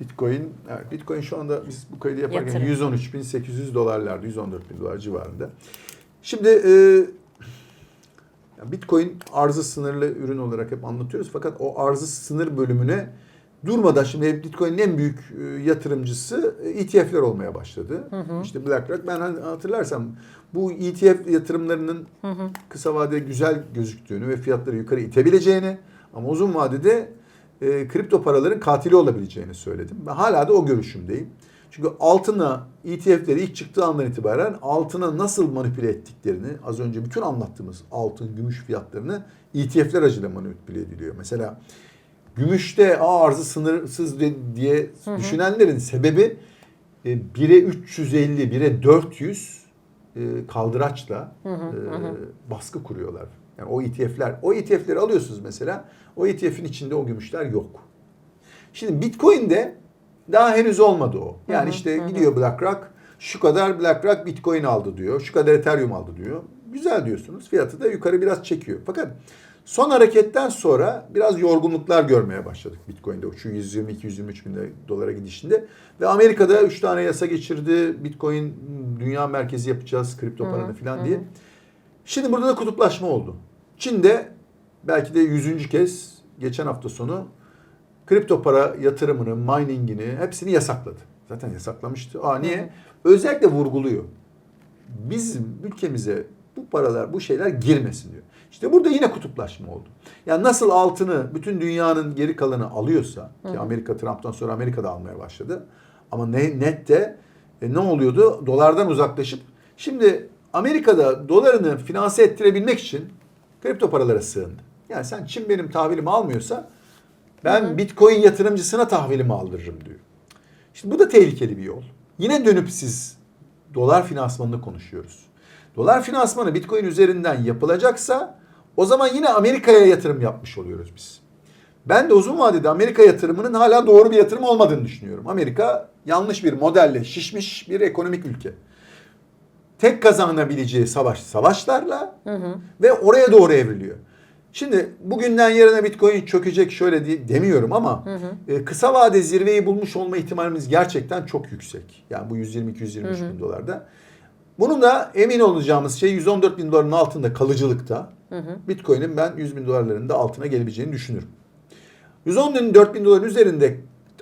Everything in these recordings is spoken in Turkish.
Bitcoin, evet, Bitcoin şu anda biz bu kaydı yaparken Yatırım. 113.800 dolarlardı, 114 bin dolar civarında. Şimdi e, Bitcoin arzı sınırlı ürün olarak hep anlatıyoruz fakat o arzı sınır bölümüne durmadan şimdi hep Bitcoin'in en büyük e, yatırımcısı e, ETF'ler olmaya başladı. İşte BlackRock ben hani hatırlarsam bu ETF yatırımlarının kısa vadede güzel gözüktüğünü ve fiyatları yukarı itebileceğini ama uzun vadede e, kripto paraların katili olabileceğini söyledim. Ben hala da o görüşümdeyim. Çünkü altına ETF'leri ilk çıktığı andan itibaren altına nasıl manipüle ettiklerini az önce bütün anlattığımız altın, gümüş fiyatlarını ETF'ler aracılığıyla manipüle ediliyor. Mesela gümüşte arzı sınırsız diye düşünenlerin sebebi e, 1'e 350, 1'e 400 e, kaldıraçla e, baskı kuruyorlar. Yani o ETF'ler, o ETF'leri alıyorsunuz mesela. O ETF'in içinde o gümüşler yok. Şimdi Bitcoin'de daha henüz olmadı o. Yani işte gidiyor BlackRock şu kadar BlackRock Bitcoin aldı diyor. Şu kadar Ethereum aldı diyor. Güzel diyorsunuz. Fiyatı da yukarı biraz çekiyor. Fakat son hareketten sonra biraz yorgunluklar görmeye başladık Bitcoin'de. Şu 122-123 bin dolara gidişinde. Ve Amerika'da 3 tane yasa geçirdi. Bitcoin dünya merkezi yapacağız kripto paranı falan diye. Şimdi burada da kutuplaşma oldu. Çin'de belki de yüzüncü kez geçen hafta sonu kripto para yatırımını, miningini hepsini yasakladı. Zaten yasaklamıştı. Aa niye? Özellikle vurguluyor. Bizim ülkemize bu paralar, bu şeyler girmesin diyor. İşte burada yine kutuplaşma oldu. Yani nasıl altını bütün dünyanın geri kalanı alıyorsa ki Amerika Trump'tan sonra Amerika'da almaya başladı. Ama ne, nette e, ne oluyordu? Dolardan uzaklaşıp şimdi Amerika'da dolarını finanse ettirebilmek için kripto paralara sığındı. Yani sen Çin benim tahvilimi almıyorsa ben Bitcoin yatırımcısına tahvilimi aldırırım diyor. Şimdi bu da tehlikeli bir yol. Yine dönüp siz dolar finansmanını konuşuyoruz. Dolar finansmanı Bitcoin üzerinden yapılacaksa o zaman yine Amerika'ya yatırım yapmış oluyoruz biz. Ben de uzun vadede Amerika yatırımının hala doğru bir yatırım olmadığını düşünüyorum. Amerika yanlış bir modelle şişmiş bir ekonomik ülke. Tek kazanabileceği savaş savaşlarla ve oraya doğru evriliyor. Şimdi bugünden yarına Bitcoin çökecek şöyle diye demiyorum ama e, kısa vade zirveyi bulmuş olma ihtimalimiz gerçekten çok yüksek. Yani bu 122-123 bin dolarda. Bunun da emin olacağımız şey 114 bin doların altında kalıcılıkta. Bitcoin'in ben 100 bin dolarların da altına gelebileceğini düşünürüm. 114 bin doların üzerinde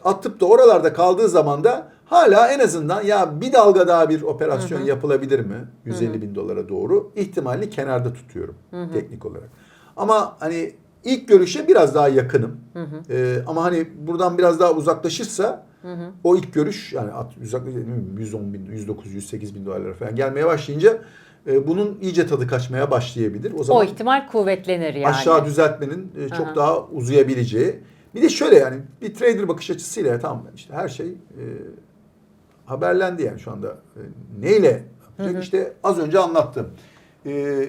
atıp da oralarda kaldığı zaman da hala en azından ya bir dalga daha bir operasyon yapılabilir mi 150 bin dolara doğru ihtimalini kenarda tutuyorum teknik olarak. Ama hani ilk görüşe biraz daha yakınım. Ee, ama hani buradan biraz daha uzaklaşırsa o ilk görüş yani at- uzaklaş- 110 bin, 109, 108 bin dolarlara falan gelmeye başlayınca e, bunun iyice tadı kaçmaya başlayabilir. O O zaman ihtimal kuvvetlenir yani. aşağı düzeltmenin e, çok Aha. daha uzayabileceği. Bir de şöyle yani bir trader bakış açısıyla tamam işte her şey e, haberlendi yani şu anda. E, neyle yapacak? İşte az önce anlattım. E,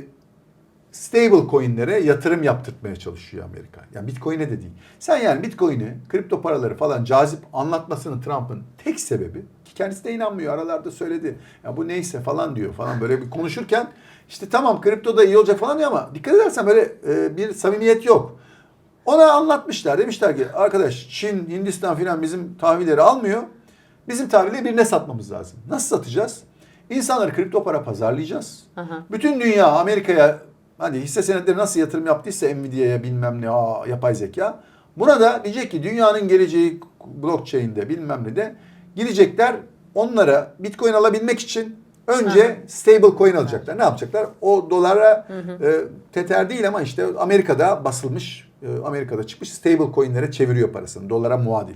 stable coinlere yatırım yaptırtmaya çalışıyor Amerika. Yani Bitcoin'e de değil. Sen yani Bitcoin'i, kripto paraları falan cazip anlatmasının Trump'ın tek sebebi ki kendisi de inanmıyor. Aralarda söyledi. Ya bu neyse falan diyor falan böyle bir konuşurken işte tamam kripto da iyi olacak falan diyor ama dikkat edersen böyle e, bir samimiyet yok. Ona anlatmışlar. Demişler ki arkadaş Çin, Hindistan filan bizim tahvilleri almıyor. Bizim tahvilleri birine satmamız lazım. Nasıl satacağız? İnsanları kripto para pazarlayacağız. Aha. Bütün dünya Amerika'ya hani hisse senetleri nasıl yatırım yaptıysa Nvidia'ya bilmem ne aa, yapay zeka. Buna da diyecek ki dünyanın geleceği blockchain'de bilmem ne de gidecekler onlara bitcoin alabilmek için önce stable coin alacaklar. Ne yapacaklar? O dolara e, teter değil ama işte Amerika'da basılmış, e, Amerika'da çıkmış stable coin'lere çeviriyor parasını. Dolara muadil.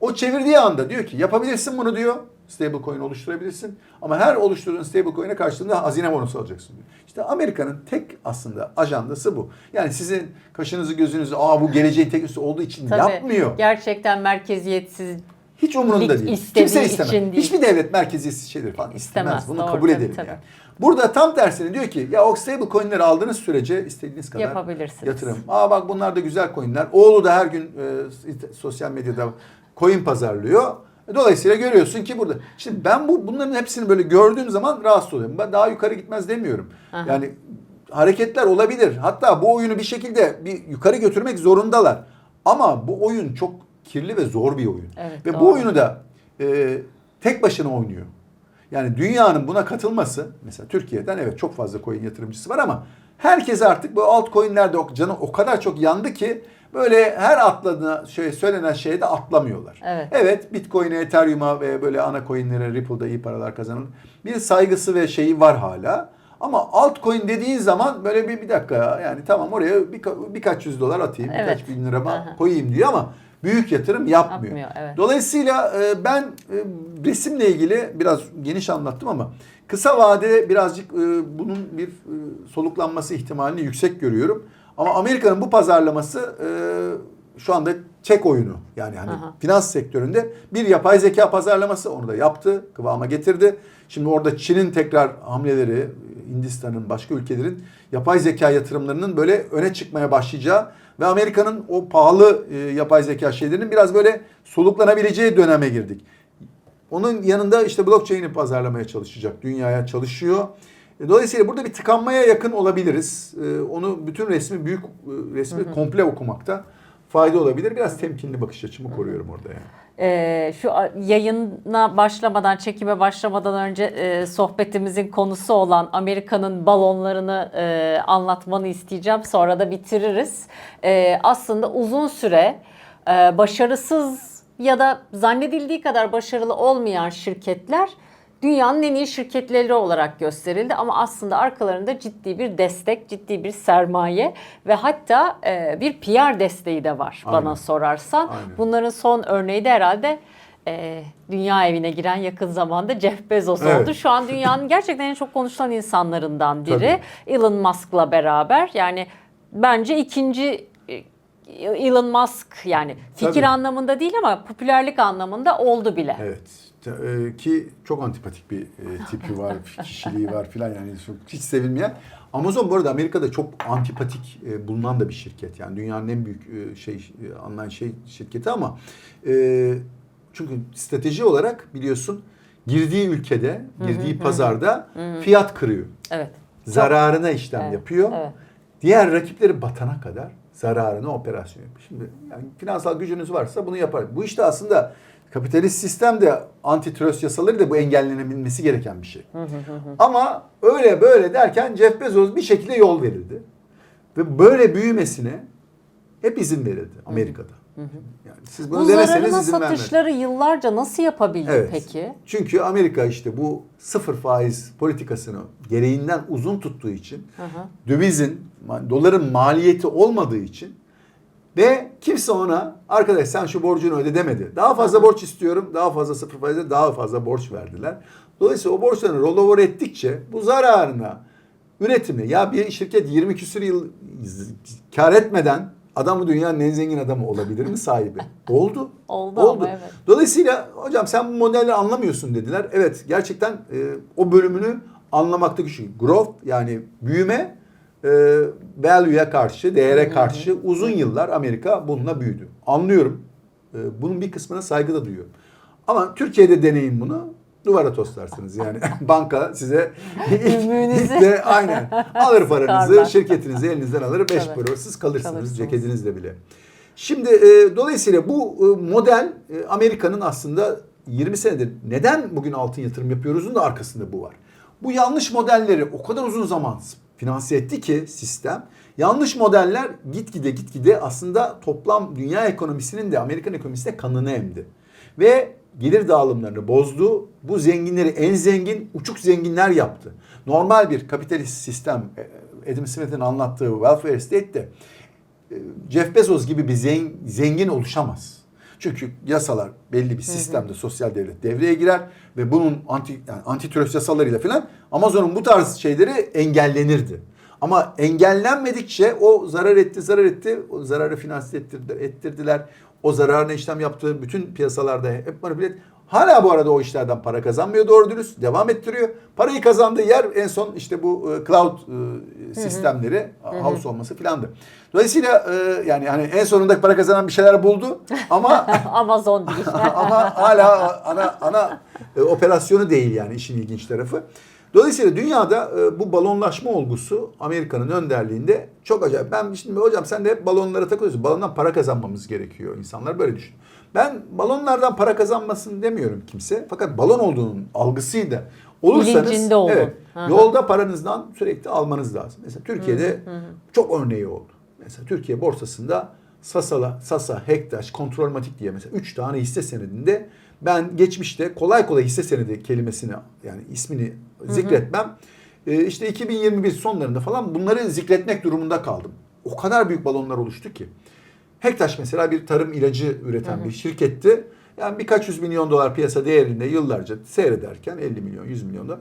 O çevirdiği anda diyor ki yapabilirsin bunu diyor. Stable coin oluşturabilirsin. Ama her oluşturduğun stable coin'e karşılığında hazine bonusu alacaksın diyor. İşte Amerika'nın tek aslında ajandası bu. Yani sizin kaşınızı gözünüzü aa bu geleceğin teknolojisi olduğu için Tabii, yapmıyor. Gerçekten merkeziyetsiz Hiç umurunda değil. Kimse istemez. için değil. Hiçbir devlet merkeziyetsiz şeyleri falan istemez. İstemez, Bunu doğru, kabul tabii, edelim tabii. yani. Burada tam tersine diyor ki ya o stable coin'leri aldığınız sürece istediğiniz kadar Yapabilirsiniz. yatırım. Aa bak bunlar da güzel coin'ler. Oğlu da her gün e, sosyal medyada coin pazarlıyor. Dolayısıyla görüyorsun ki burada. Şimdi ben bu bunların hepsini böyle gördüğüm zaman rahatsız oluyorum. Ben daha yukarı gitmez demiyorum. Aha. Yani hareketler olabilir. Hatta bu oyunu bir şekilde bir yukarı götürmek zorundalar. Ama bu oyun çok kirli ve zor bir oyun. Evet, ve doğru. bu oyunu da e, tek başına oynuyor. Yani dünyanın buna katılması mesela Türkiye'den evet çok fazla coin yatırımcısı var ama herkes artık bu altcoin'lerde canı o kadar çok yandı ki böyle her atladığına şey söylenen şeye de atlamıyorlar. Evet. Evet Bitcoin'e, Ethereum'a ve böyle ana coin'lere Ripple'da iyi paralar kazanan bir saygısı ve şeyi var hala. Ama altcoin dediğin zaman böyle bir, bir dakika ya yani tamam oraya bir, birkaç yüz dolar atayım, Evet. birkaç bin lira koyayım diyor ama büyük yatırım yapmıyor. Yapmıyor, evet. Dolayısıyla e, ben e, resimle ilgili biraz geniş anlattım ama kısa vadede birazcık e, bunun bir e, soluklanması ihtimalini yüksek görüyorum. Ama Amerika'nın bu pazarlaması e, şu anda çek oyunu. Yani hani Aha. finans sektöründe bir yapay zeka pazarlaması onu da yaptı, kıvama getirdi. Şimdi orada Çin'in tekrar hamleleri, Hindistan'ın, başka ülkelerin yapay zeka yatırımlarının böyle öne çıkmaya başlayacağı ve Amerika'nın o pahalı e, yapay zeka şeylerinin biraz böyle soluklanabileceği döneme girdik. Onun yanında işte blockchain'i pazarlamaya çalışacak. Dünyaya çalışıyor. E, Dolayısıyla burada bir tıkanmaya yakın olabiliriz. E, Onu bütün resmi büyük e, resmi komple okumakta fayda olabilir. Biraz temkinli bakış açımı koruyorum orada yani. Ee, şu yayına başlamadan, çekime başlamadan önce e, sohbetimizin konusu olan Amerika'nın balonlarını e, anlatmanı isteyeceğim. Sonra da bitiririz. E, aslında uzun süre e, başarısız ya da zannedildiği kadar başarılı olmayan şirketler dünyanın en iyi şirketleri olarak gösterildi ama aslında arkalarında ciddi bir destek, ciddi bir sermaye ve hatta e, bir PR desteği de var Aynen. bana sorarsan. Aynen. Bunların son örneği de herhalde e, dünya evine giren yakın zamanda Jeff Bezos Evet. oldu. Şu an dünyanın gerçekten en çok konuşulan insanlarından biri. Elon Musk'la beraber yani bence ikinci e, Elon Musk yani fikir Tabii. anlamında değil ama popülerlik anlamında oldu bile. Evet. E, Ki çok antipatik bir e, tipi var, kişiliği var filan yani hiç sevilmeyen. Amazon bu arada Amerika'da çok antipatik e, bulunan da bir şirket. Yani dünyanın en büyük şey e, alınan şey şirketi ama çünkü strateji olarak biliyorsun girdiği ülkede, girdiği pazarda fiyat kırıyor. Evet. Zararına işlem Evet, yapıyor. evet. Diğer rakipleri batana kadar zararına operasyon yapıyor. Şimdi yani finansal gücünüz varsa bunu yapar. Bu işte aslında kapitalist sistemde antitrust yasaları da bu engellenebilmesi gereken bir şey. Ama öyle böyle derken Jeff Bezos bir şekilde yol verildi. Ve böyle büyümesine hep izin verildi Amerika'da. Yani siz bunu Bu zararına izin satışları yıllarca nasıl yapabildi Evet. peki? Çünkü Amerika işte bu sıfır faiz politikasını gereğinden uzun tuttuğu için Hı hı. dövizin, doların maliyeti olmadığı için ve kimse ona arkadaş sen şu borcunu öde demedi. Daha fazla borç istiyorum, daha fazla sıfır faizle daha fazla borç verdiler. Dolayısıyla o borçlarını rollover ettikçe bu zararına üretimi ya bir şirket 20 küsur yıl kar etmeden adamı dünyanın en zengin adamı olabilir mi sahibi? Oldu. Oldu ama evet. Dolayısıyla hocam sen bu modelleri anlamıyorsun dediler. Evet gerçekten e, o bölümünü anlamakta güçlü. Growth yani büyüme e, value'ya karşı, değere karşı uzun yıllar Amerika bununla büyüdü. Anlıyorum. E, bunun bir kısmına saygı da duyuyorum. Ama Türkiye'de deneyin bunu. Duvara toslarsınız yani. Banka size Ümüğünüzü- de aynen alır paranızı, şirketinizi elinizden alır, beş Tabii. parasız kalırsınız, Kalırsınız. ceketinizle bile. Şimdi e, dolayısıyla bu e, model e, Amerika'nın aslında 20 senedir neden bugün altın yatırım yapıyoruzun da arkasında bu var. Bu yanlış modelleri o kadar uzun zaman finanse etti ki sistem. Yanlış modeller gitgide gitgide aslında toplam dünya ekonomisinin de Amerikan ekonomisine kanını emdi. Ve gelir dağılımlarını bozdu. Bu zenginleri en zengin, uçuk zenginler yaptı. Normal bir kapitalist sistem e, Adam Smith'in anlattığı welfare state'te e, Jeff Bezos gibi bir zen- zengin oluşamaz. Çünkü yasalar belli bir sistemde sosyal devlet devreye girer ve bunun anti yani antitrust yasalarıyla falan Amazon'un bu tarz şeyleri engellenirdi. Ama engellenmedikçe o zarar etti, zarar etti. O zararı finanse ettirdi, ettirdiler. O zararına işlem yaptığı bütün piyasalarda hep manipüle Hala bu arada o işlerden para kazanmıyor doğru dürüst. Devam ettiriyor. Parayı kazandığı yer en son işte bu e, cloud e, sistemleri, house olması filandı. Dolayısıyla e, yani hani en sonunda para kazanan bir şeyler buldu ama Amazon değil. ama hala ana ana e, operasyonu değil yani işin ilginç tarafı. Dolayısıyla dünyada e, bu balonlaşma olgusu Amerika'nın önderliğinde çok acayip. Ben şimdi hocam sen de hep balonlara takılıyorsun. Balondan para kazanmamız gerekiyor. İnsanlar böyle düşün. Ben balonlardan para kazanmasın demiyorum kimse. Fakat balon olduğunun algısıyla olursanız Bilincinde olun. evet, Hı hı. yolda paranızdan sürekli almanız lazım. Mesela Türkiye'de çok örneği oldu. Mesela Türkiye borsasında Sasa'la, Sasa, Hektaş, Kontrolmatik diye mesela 3 tane hisse senedinde ben geçmişte kolay kolay hisse senedi kelimesini yani ismini zikretmem. Ee, işte 2021 sonlarında falan bunları zikretmek durumunda kaldım. O kadar büyük balonlar oluştu ki. Hektaş mesela bir tarım ilacı üreten bir şirketti. Yani birkaç yüz milyon dolar piyasa değerinde yıllarca seyrederken 50 milyon, 100 milyon da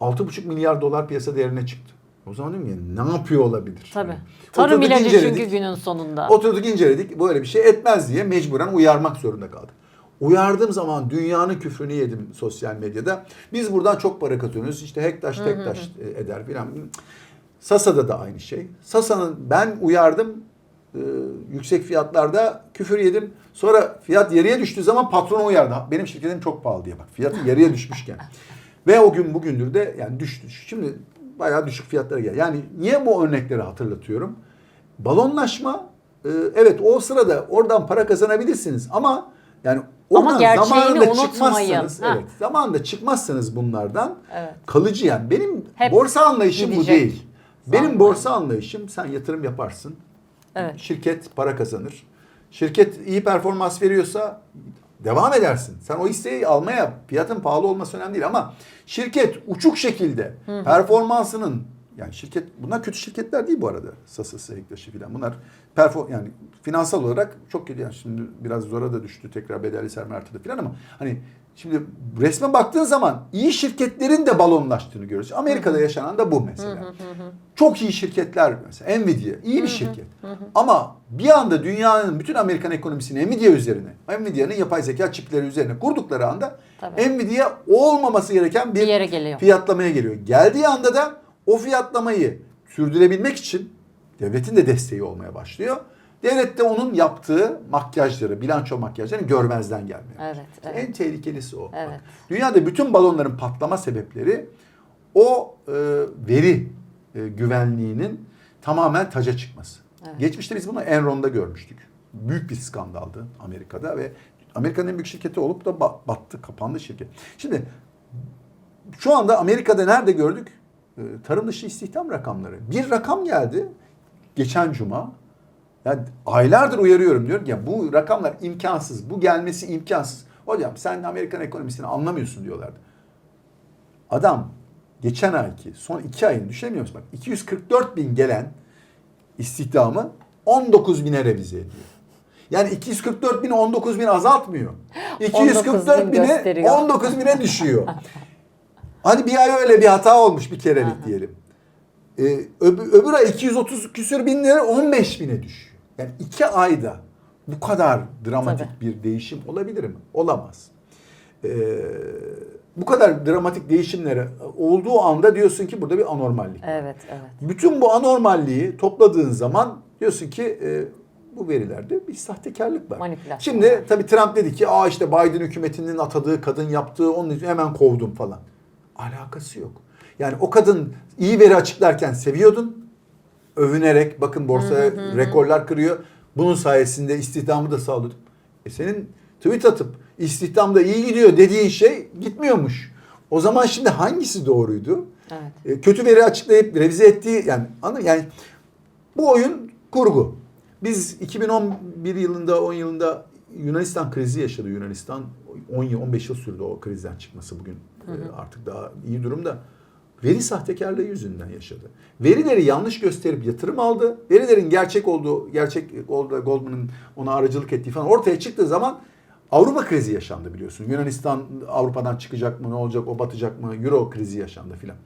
6,5 milyar dolar piyasa değerine çıktı. O zaman dedim ya ne yapıyor olabilir? Tabii. Yani Tarım ilacı çünkü günün sonunda. Oturduk inceledik böyle bir şey etmez diye mecburen uyarmak zorunda kaldık. Uyardığım zaman dünyanın küfrünü yedim sosyal medyada. Biz buradan çok para kazanıyoruz. İşte hektaş tektaş e, eder filan. Sasa'da da aynı şey. Sasa'nın ben uyardım e, yüksek fiyatlarda küfür yedim. Sonra fiyat yarıya düştüğü zaman patrona uyardı. Benim şirketim çok pahalı diye bak. Fiyatı yarıya düşmüşken. Ve o gün bugündür de yani düştü. Şimdi bayağı düşük fiyatlara geldi. Yani niye bu örnekleri hatırlatıyorum? Balonlaşma e, evet o sırada oradan para kazanabilirsiniz ama yani Ama oradan zamanında unutmayın. çıkmazsanız Ha. evet zamanında çıkmazsanız bunlardan Evet. kalıcı yani benim Hep borsa anlayışım bu gidecek. değil. Benim Zaman. borsa anlayışım sen yatırım yaparsın. Evet. Şirket para kazanır. Şirket iyi performans veriyorsa devam edersin. Sen o hisseyi almaya fiyatın pahalı olması önemli değil ama şirket uçuk şekilde performansının yani şirket bunlar kötü şirketler değil bu arada. Sasası, Hektaş'ı falan. Bunlar perform yani finansal olarak çok kötü. Yani şimdi biraz zora da düştü tekrar bedelli sermaye arttırdı falan ama hani şimdi resme baktığın zaman iyi şirketlerin de balonlaştığını görüyoruz. Amerika'da yaşanan da bu mesela. Çok iyi şirketler mesela Nvidia iyi bir şirket. Ama bir anda dünyanın bütün Amerikan ekonomisini Nvidia üzerine, Nvidia'nın yapay zeka çipleri üzerine kurdukları anda Tabii. Nvidia olmaması gereken bir, Bir yere geliyor. fiyatlamaya geliyor. Geldiği anda da o fiyatlamayı sürdürebilmek için devletin de desteği olmaya başlıyor. Devlet de onun yaptığı makyajları, bilanço makyajlarını görmezden başlıyor. Evet, evet. En tehlikelisi o. Evet. Bak, dünyada bütün balonların patlama sebepleri o e, veri e, güvenliğinin tamamen taca çıkması. Evet. Geçmişte biz bunu Enron'da görmüştük. Büyük bir skandaldı Amerika'da ve Amerika'nın en büyük şirketi olup da ba- battı, kapandı şirket. Şimdi şu anda Amerika'da nerede gördük? E, tarım dışı istihdam rakamları. Bir rakam geldi geçen cuma. Yani aylardır uyarıyorum diyorum ya bu rakamlar imkansız. Bu gelmesi imkansız. Hocam sen de Amerikan ekonomisini anlamıyorsun diyorlardı. Adam geçen ayki son iki ayını düşünemiyor musun? Bak 244 bin gelen istihdamı 19 bine revize ediyor. Yani 244 bini 19 bin azaltmıyor. 244 bin bine gösteriyor. 19 bine düşüyor. Hadi bir ay öyle bir hata olmuş bir kerelik diyelim. Ee, öbür, öbür ay 230 küsür bin lira 15 bine düşüyor. Yani iki ayda bu kadar dramatik Tabii. bir değişim olabilir mi? Olamaz. Ee, bu kadar dramatik değişimlere olduğu anda diyorsun ki burada bir anormallik. Evet, evet. Bütün bu anormalliği topladığın zaman diyorsun ki e, bu verilerde bir sahtekarlık var. Manipülasyon Şimdi tabii Trump dedi ki aa işte Biden hükümetinin atadığı kadın yaptığı onun için hemen kovdum falan. Alakası yok. Yani o kadın iyi veri açıklarken seviyordun. Övünerek bakın borsa rekorlar kırıyor. Bunun sayesinde istihdamı da sağladım. E senin tweet atıp istihdamda iyi gidiyor dediğin şey gitmiyormuş. O zaman şimdi hangisi doğruydu? Evet. E, kötü veri açıklayıp revize ettiği yani anı yani bu oyun kurgu. Biz 2011 yılında 10 yılında Yunanistan krizi yaşadı Yunanistan. 10 yıl 15 yıl sürdü o krizden çıkması bugün e, artık daha iyi durumda. Veri sahtekarlığı yüzünden yaşadı. Verileri yanlış gösterip yatırım aldı. Verilerin gerçek olduğu, gerçek olduğu Goldman'ın ona aracılık ettiği falan ortaya çıktığı zaman Avrupa krizi yaşandı biliyorsun. Yunanistan Avrupa'dan çıkacak mı, ne olacak, o batacak mı, Euro krizi yaşandı filan.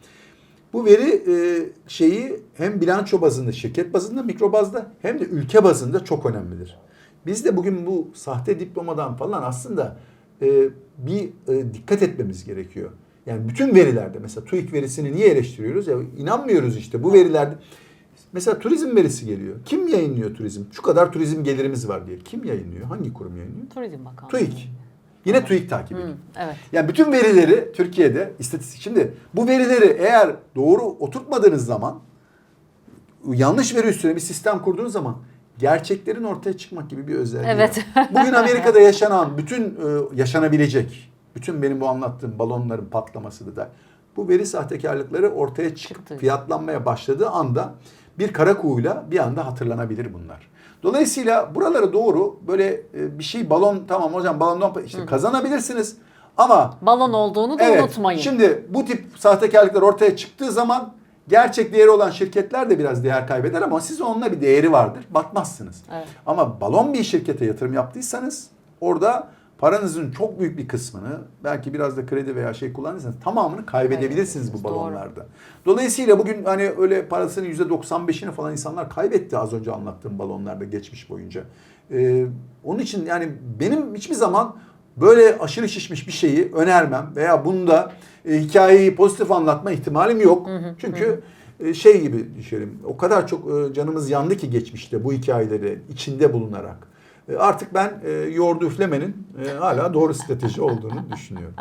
Bu veri e, şeyi hem bilanço bazında, şirket bazında, mikro bazda hem de ülke bazında çok önemlidir. Biz de bugün bu sahte diplomadan falan aslında e, bir e, dikkat etmemiz gerekiyor. Yani bütün verilerde mesela TÜİK verisini niye eleştiriyoruz? Ya inanmıyoruz işte bu verilerde. Mesela turizm verisi geliyor. Kim yayınlıyor turizm? Şu kadar turizm gelirimiz var diye. Kim yayınlıyor? Hangi kurum yayınlıyor? Turizm Bakanlığı. TÜİK. Yine TÜİK takip ediyor. Hı, evet. Yani bütün verileri Türkiye'de istatistik. Şimdi bu verileri eğer doğru oturtmadığınız zaman yanlış veri üstüne bir sistem kurduğunuz zaman gerçeklerin ortaya çıkmak gibi bir özelliği Evet. var. Bugün Amerika'da yaşanan bütün e, yaşanabilecek bütün benim bu anlattığım balonların patlaması da bu veri sahtekarlıkları ortaya çıkıp Çıktı. fiyatlanmaya başladığı anda bir kara kuğuyla bir anda hatırlanabilir bunlar. Dolayısıyla buralara doğru böyle e, bir şey balon tamam hocam balondan işte kazanabilirsiniz ama Balon olduğunu da Evet. unutmayın. Şimdi bu tip sahtekarlıklar ortaya çıktığı zaman gerçek değeri olan şirketler de biraz değer kaybeder ama siz onunla bir değeri vardır. Batmazsınız. Evet. Ama balon bir şirkete yatırım yaptıysanız orada paranızın çok büyük bir kısmını belki biraz da kredi veya şey kullanırsanız tamamını kaybedebilirsiniz bu Doğru. balonlarda. Dolayısıyla bugün hani öyle parasının %95'ini falan insanlar kaybetti az önce anlattığım balonlarda geçmiş boyunca. Ee, onun için yani benim hiçbir zaman böyle aşırı şişmiş bir şeyi önermem veya bunda e, hikayeyi pozitif anlatma ihtimalim yok. Çünkü e, şey gibi düşünelim. O kadar çok e, canımız yandı ki geçmişte bu hikayeleri içinde bulunarak. Artık ben e, yoğurdu üflemenin e, hala doğru strateji olduğunu düşünüyorum.